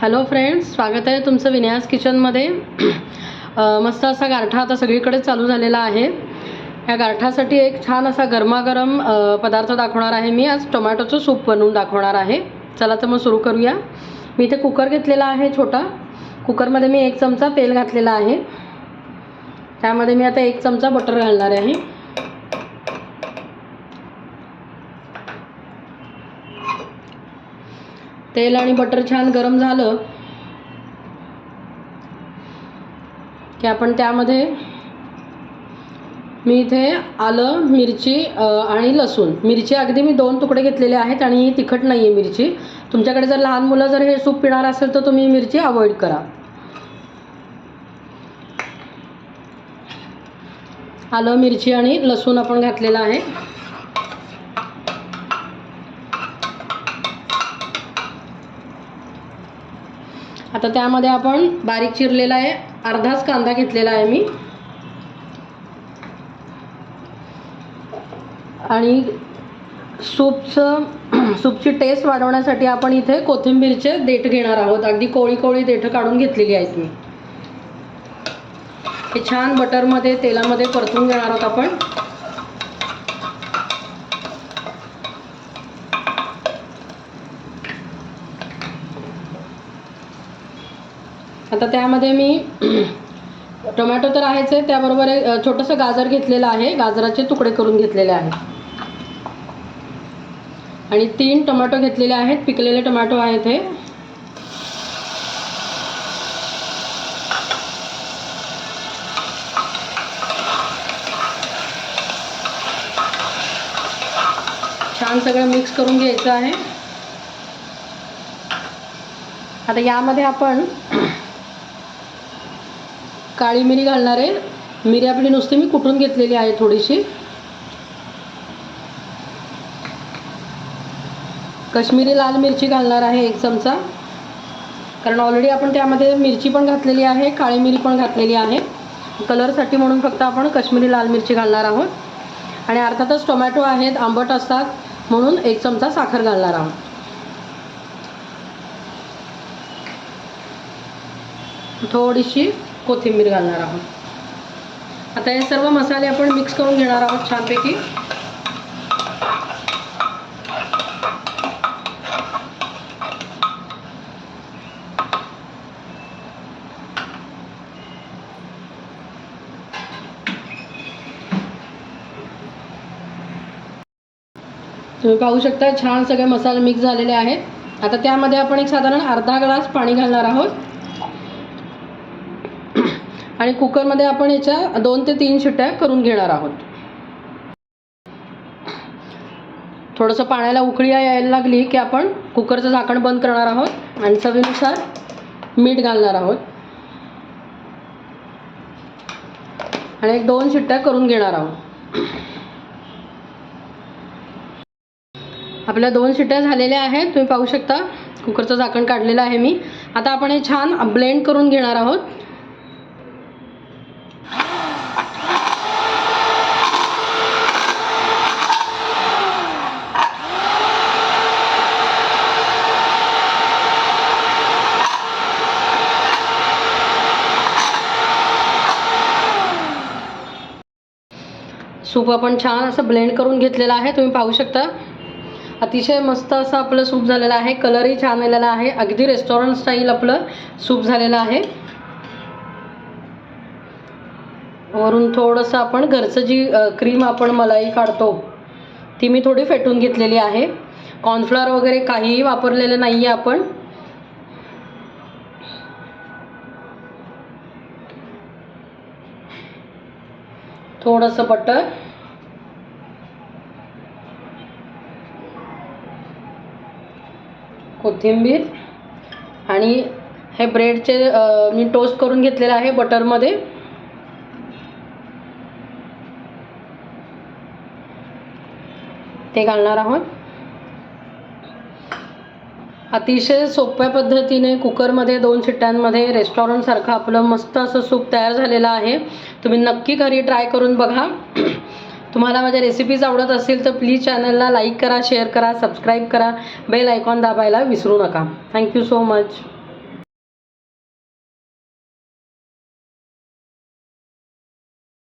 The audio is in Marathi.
हॅलो फ्रेंड्स स्वागत आहे तुमचं विन्यास किचनमध्ये. मस्त असा गारठा आता सगळीकडे चालू झालेला आहे. ह्या गारठासाठी एक छान असा गरमागरम पदार्थ दाखवणार आहे मी. आज टोमॅटोचं सूप बनवून दाखवणार आहे. चला तर मग सुरू करूया. मी इथे कुकर घेतलेला आहे छोटा. कुकरमध्ये मी एक चमचा तेल घातलेला आहे. त्यामध्ये मी आता एक चमचा बटर घालणार आहे. तेल आणि बटर छान गरम झालं की आपण त्यामध्ये मी इथे आलं मिरची आणि लसूण. मिरची अगदी मी दोन तुकडे घेतलेले आहेत आणि ही तिखट नाही आहे मिरची. तुमच्याकडे जर लहान मुलं जर हे सूप पिणार असेल तर तुम्ही मिरची अवॉइड करा. आलं मिरची आणि लसूण आपण घातलेलं आहे. आता त्यामध्ये आपण बारीक चिरलेला आहे. अर्धाच कांदा घेतलेला आहे मी. आणि सूपचं सूपची टेस्ट वाढवण्यासाठी आपण इथे कोथिंबीरचे देठ घेणार आहोत. अगदी कोळी कोळी देठं काढून घेतलेली आहेत मी. हे छान बटरमध्ये तेलामध्ये परतून घेणार आहोत आपण. आता त्यामध्ये मी टोमॅटो तर आहेच आहे त्याबरोबर एक छोटंसं गाजर घेतलेलं आहे. गाजराचे तुकडे करून घेतलेले आहेत. आणि तीन टोमॅटो घेतलेले आहेत. पिकलेले टोमॅटो आहेत हे. छान सगळं मिक्स करून घ्यायचं आहे. आता यामध्ये आपण काळी मिरी घालणार आहे. मिरी आपली नुसती मी कुठून घेतलेली आहे थोडीशी. कश्मीरी लाल मिरची घालणार आहे एक चमचा. कारण ऑलरेडी आपण त्यामध्ये मिरची पण घातलेली आहे काळी मिरी पण घातलेली आहे. कलरसाठी म्हणून फक्त आपण कश्मीरी लाल मिरची घालणार आहोत. आणि अर्थातच टोमॅटो आहेत आंबट असतात म्हणून एक चमचा साखर घालणार आहोत. थोडीशी कोथिंबीर घालणार आहोत. आता हे सर्व मसाले आपण मिक्स करून घेणार आहोत छानपैकी. तुम्ही पाहू शकता छान सगळे मसाले मिक्स झालेले आहेत. आता त्यामध्ये आपण एक साधारण अर्धा ग्लास पाणी घालणार आहोत. आणि कुकरमध्ये आपण याच्या दोन ते तीन शिट्ट्या करून घेणार आहोत. थोडंसं पाण्याला उकळी यायला लागली की आपण कुकरचं झाकण बंद करणार आहोत आणि चवीनुसार मीठ घालणार आहोत. आणि एक दोन शिट्ट्या करून घेणार आहोत. आपल्या दोन शिट्ट्या झालेल्या आहेत. तुम्ही पाहू शकता कुकरचं झाकण काढलेलं आहे मी. आता आपण हे छान ब्लेंड करून घेणार आहोत. सूप आपण छान असं ब्लेंड करून घेतलेलं आहे. तुम्ही पाहू शकता. अतिशय मस्त असं आपलं सूप झालेलं आहे. कलरही छान आलेला आहे. अगदी रेस्टॉरंट स्टाईल आपलं सूप झालेलं आहे. वरून थोडंसं आपण घरचं जी क्रीम आपण मलाई काढतो ती मी थोडी फेटून घेतलेली आहे. कॉर्नफ्लॉवर वगैरे काहीही वापरलेलं नाही आहे आपण. थोडंसं बटर कोथिंबीर. आणि हे ब्रेडचे मी टोस्ट करून घेतलेलं आहे बटरमध्ये. ते घालणार आहोत. अतिशय सोप्या पद्धतीने कुकरमध्ये दोन शिट्ट्यांमध्ये रेस्टॉरंटसारखं आपलं मस्त असं सूप तयार झालेलं आहे. तुम्ही नक्की घरी ट्राय करून बघा. तुम्हाला माझ्या रेसिपीज आवडत असेल तर प्लीज चॅनलला लाईक करा शेअर करा सबस्क्राईब करा. बेल आयकॉन दाबायला विसरू नका. Thank you so much